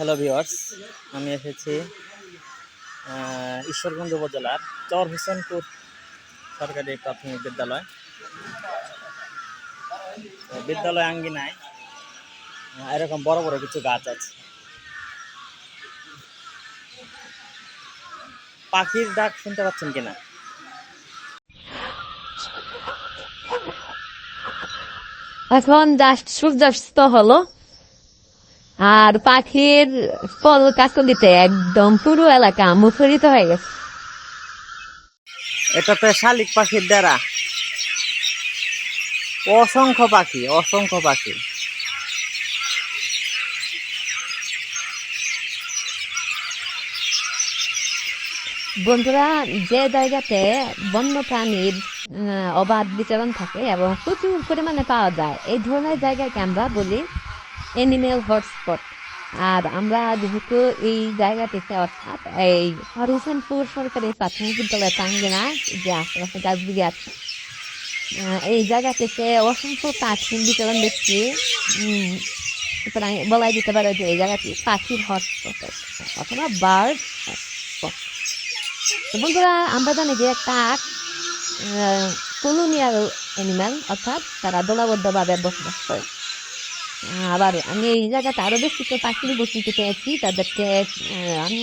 Hello viewers আমি এসেছি ঈশ্বরগঞ্জ উপজেলার চর হোসেনপুর সরকারি প্রাথমিক বিদ্যালয়। বিদ্যালয় আঙ্গিনায় এরকম বড় বড় কিছু গাছ আছে। পাখির ডাক শুনতে পাচ্ছেন কিনা? এখন জাস্ট সূর্যাস্ত হলো। আর পাখির ফল কাকলিতে একদম পুরো এলাকা মুখরিত হয়ে গেছে। এটাতে শালিক পাখির দ্বারা অসংখ্য পাখি অসংখ্য পাখি। বন্ধুরা যে জায়গাতে বন্য প্রাণীর অবাধ বিচরণ থাকে এবং প্রচুর পরিমাণে পাওয়া যায় এই ধরনের জায়গাকে আমরা বলি এনিমেল হটস্পট আর আমরা যেহেতু এই জায়গাটিতে অর্থাৎ এই হরিসেনপুর সরকারি প্রাথমিক বিদ্যালয় টাঙ্গিনা যে আশেপাশে গাছগুলি আছে এই জায়গাটিতে অসংখ্য পাখির বিচরণ দেখছি। সুতরাং বলাই যেতে পারে যে এই জায়গাটি পাখির হটস্পট, অথবা বার্ড হটস্পট। বন্ধুরা, আমরা জানি যে একটা কলোনিয়াল অ্যানিম্যাল অর্থাৎ তারা দলাবদ্ধভাবে বসবাস করে। আবার আমি এই জায়গাতে আরও বেশ কিছু পাখির বসিতে পেয়েছি তাদেরকে আমি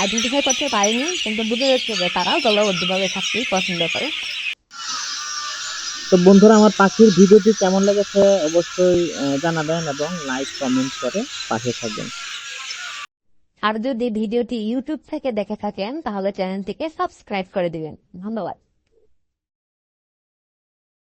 আইডেন্টিফাই করতে পারিনি কিন্তু বুঝে যাচ্ছে যে তারাও দলবদ্ধভাবে থাকতেই পছন্দ করে। তো বন্ধুরা আমার পাখির ভিডিওটি কেমন লেগেছে অবশ্যই জানাবেন এবং লাইক কমেন্ট করে পাশে থাকবেন। আর যদি ভিডিওটি ইউটিউব থেকে দেখে থাকেন তাহলে চ্যানেলটিকে সাবস্ক্রাইব করে দিবেন। ধন্যবাদ।